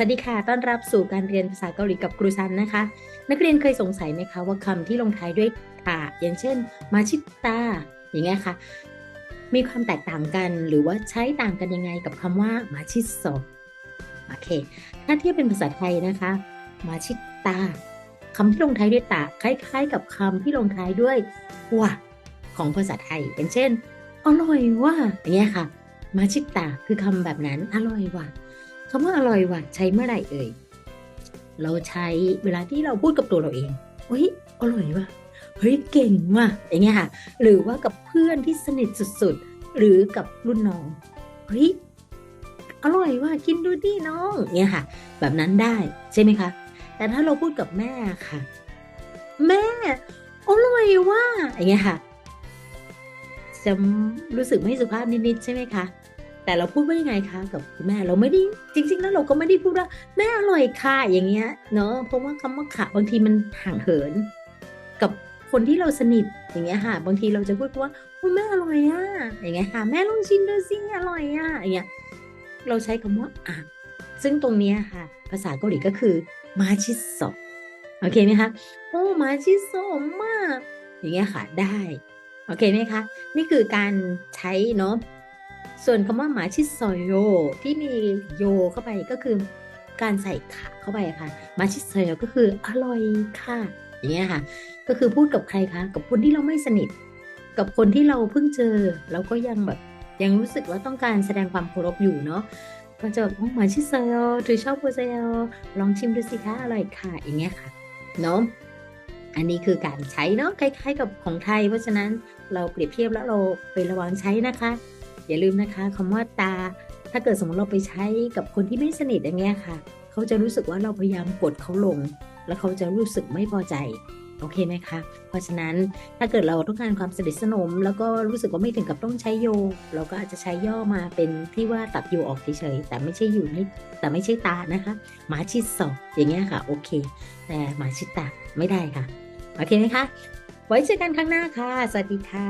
สวัสดีค่ะ ต้อนรับสู่การเรียนภาษาเกาหลีกับครูซันนะคะ นักเรียนเคยสงสัยไหมคะว่าคำที่ลงท้ายด้วยตาอย่างเช่น มาชิตา อย่างเงี้ยค่ะ มีความแตกต่างกันหรือว่าใช้ต่างกันยังไงกับคำว่ามาชิโซโอเค ถ้าเทียบเป็นภาษาไทยนะคะ มาชิตาคำที่ลงท้ายด้วยตาคล้าย ๆ กับคำที่ลงท้ายด้วยว่าของภาษาไทย อย่างเช่น อร่อยว่าอย่างเงี้ยค่ะ มาชิตาคือคำแบบนั้นอร่อยว่า คำว่าอร่อยว่ะใช้เมื่อไหร่เอ่ย เราใช้เวลาที่เราพูดกับตัวเราเองเฮ้ยอร่อยว่ะ เฮ้ยเก่งว่ะ อย่างเงี้ยค่ะ หรือว่ากับเพื่อนที่สนิทสุดๆ หรือกับรุ่นน้อง เฮ้ยอร่อยว่ะ กินดูดิน้องเนี่ยค่ะ แบบนั้นได้ใช่ไหมคะ แต่ถ้าเราพูดกับแม่ค่ะ แม่ อร่อยว่ะ อย่างเงี้ยค่ะจะรู้สึกไม่สุภาพนิดๆใช่ไหมคะ แต่เราพูดว่ายังไงคะกับคุณแม่เราไม่ได้จริง ๆ แล้วเราก็ไม่ได้พูดว่าแม่อร่อยค่ะอย่างเงี้ยเนาะเพราะว่าคำว่าค่ะบางทีมันห่างเหิน กับคนที่เราสนิทอย่างเงี้ยค่ะ บางทีเราจะพูดว่าคุณแม่อร่อยอะอย่างเงี้ยค่ะ แม่ลองชิมดูสิอร่อยอะอย่างเงี้ยเราใช้คำว่าอะซึ่งตรงเนี้ยค่ะ ภาษาเกาหลีก็คือมาชิโซโอเคไหมคะโอ้มาชิโซมากอย่างเงี้ยค่ะได้โอเคไหมคะ นี่คือการใช้เนาะ ส่วนคำว่าหมาชิโซโยที่มีโยเข้าไปก็คือการใส่ขาเข้าไปค่ะหมาชิโซโยก็คืออร่อยค่ะอย่างเงี้ยค่ะ ก็คือพูดกับใครคะกับคนที่เราไม่สนิท กับคนที่เราเพิ่งเจอแล้วก็ยังแบบยังรู้สึกว่าต้องการแสดงความเคารพอยู่เนาะก็จะแบบหมาชิโซโยหรือชอบโปเซโยลองชิมดูสิคะอร่อยค่ะอย่างเงี้ยค่ะเนาะอันนี้คือการใช้เนาะคล้ายๆ กับของไทย เพราะฉะนั้นเราเปรียบเทียบแล้วเราไประวังใช้นะคะ อย่าลืมนะคะคำว่าตา ถ้าเกิดสมมติเราไปใช้กับคนที่ไม่สนิทอย่างเงี้ยค่ะ เขาจะรู้สึกว่าเราพยายามกดเขาลง แล้วเขาจะรู้สึกไม่พอใจโอเคไหมคะ เพราะฉะนั้นถ้าเกิดเราต้องการความสนิทสนม แล้วก็รู้สึกว่าไม่ถึงกับต้องใช้โย เราก็อาจจะใช้ย่อมาเป็นที่ว่าตัดโยออกเฉยๆแต่ไม่ใช่อยู่ไม่แต่ไม่ใช่ตานะคะหมาชิดสองอย่างเงี้ยค่ะโอเค แต่หมาชิดตาไม่ได้ค่ะ โอเคไหมคะ ไว้เจอกันครั้งหน้าค่ะ สวัสดีค่ะ